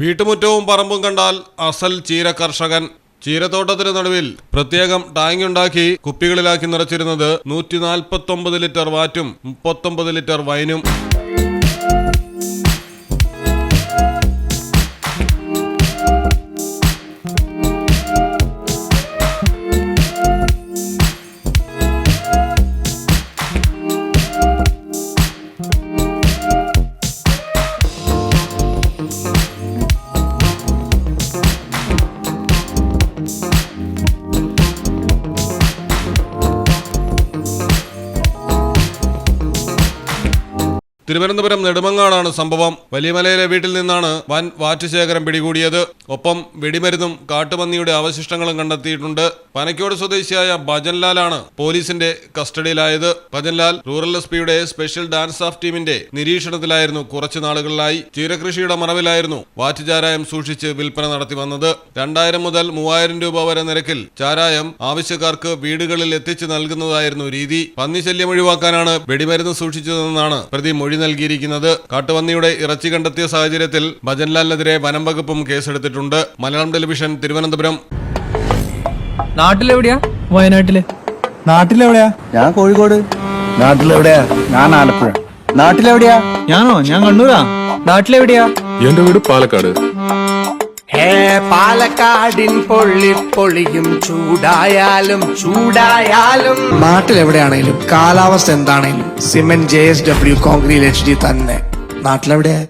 വീട്ടുമുറ്റവും പറമ്പും കണ്ടാൽ അസൽ ചീര കർഷകൻ. ചീരത്തോട്ടത്തിന് നടുവിൽ പ്രത്യേകം ടാങ്ക് ഉണ്ടാക്കി കുപ്പികളിലാക്കി നിറച്ചിരുന്നത് നൂറ്റി നാൽപ്പത്തൊമ്പത് ലിറ്റർ വാറ്റും മുപ്പത്തൊമ്പത് ലിറ്റർ വൈനും. തിരുവനന്തപുരം നെടുമങ്ങാടാണ് സംഭവം. വലിയമലയിലെ വീട്ടിൽ നിന്നാണ് വൻ വാറ്റുശേഖരം പിടികൂടിയത്. ഒപ്പം വെടിമരുന്നും കാട്ടുപന്നിയുടെ അവശിഷ്ടങ്ങളും കണ്ടെത്തിയിട്ടുണ്ട്. പനക്കോട് സ്വദേശിയായ ഭജൻലാലാണ് പോലീസിന്റെ കസ്റ്റഡിയിലായത്. ഭജൻലാൽ റൂറൽ എസ് പിയുടെ സ്പെഷ്യൽ ഡാൻസ് ഓഫ് ടീമിന്റെ നിരീക്ഷണത്തിലായിരുന്നു കുറച്ചു നാളുകളിലായി. ചീരകൃഷിയുടെ മറവിലായിരുന്നു വാറ്റുചാരായം സൂക്ഷിച്ച് വിൽപ്പന നടത്തി വന്നത്. രണ്ടായിരം മുതൽ മൂവായിരം രൂപ വരെ നിരക്കിൽ ചാരായം ആവശ്യക്കാർക്ക് വീടുകളിൽ എത്തിച്ചു നൽകുന്നതായിരുന്നു രീതി. പന്നി ശല്യം ഒഴിവാക്കാനാണ് വെടിമരുന്ന് സൂക്ഷിച്ചതെന്നാണ് പ്രതി മൊഴി നൽകിയിരിക്കുന്നത്. കാട്ടുപന്നിയുടെ ഇറച്ചി കണ്ടെത്തിയ സാഹചര്യത്തിൽ ഭജൻലാലിനെതിരെ വനം വകുപ്പും കേസെടുത്തിട്ടുണ്ട്. മലയാളം ടെലിവിഷൻ തിരുവനന്തപുരം. നാട്ടിലെവിടെയാ? വയനാട്ടിൽ. നാട്ടിലെവിടെയാ? ഞാൻ കോഴിക്കോട്. നാട്ടിലെവിടെയാ? ഞാൻ ആലപ്പുഴ. നാട്ടിലെവിടെയാ? ഞാനോ? ഞാൻ കണ്ണൂരാ. നാട്ടിലെവിടെയാ? എന്റെ വീട് പാലക്കാട്. പാലക്കാടിൻ പൊള്ളി പൊളിയും ചൂടായാലും ചൂടായാലും. നാട്ടിലെവിടെയാണേലും കാലാവസ്ഥ എന്താണെങ്കിലും cement J S W concrete H D തന്നെ. നാട്ടിലെവിടെയാ?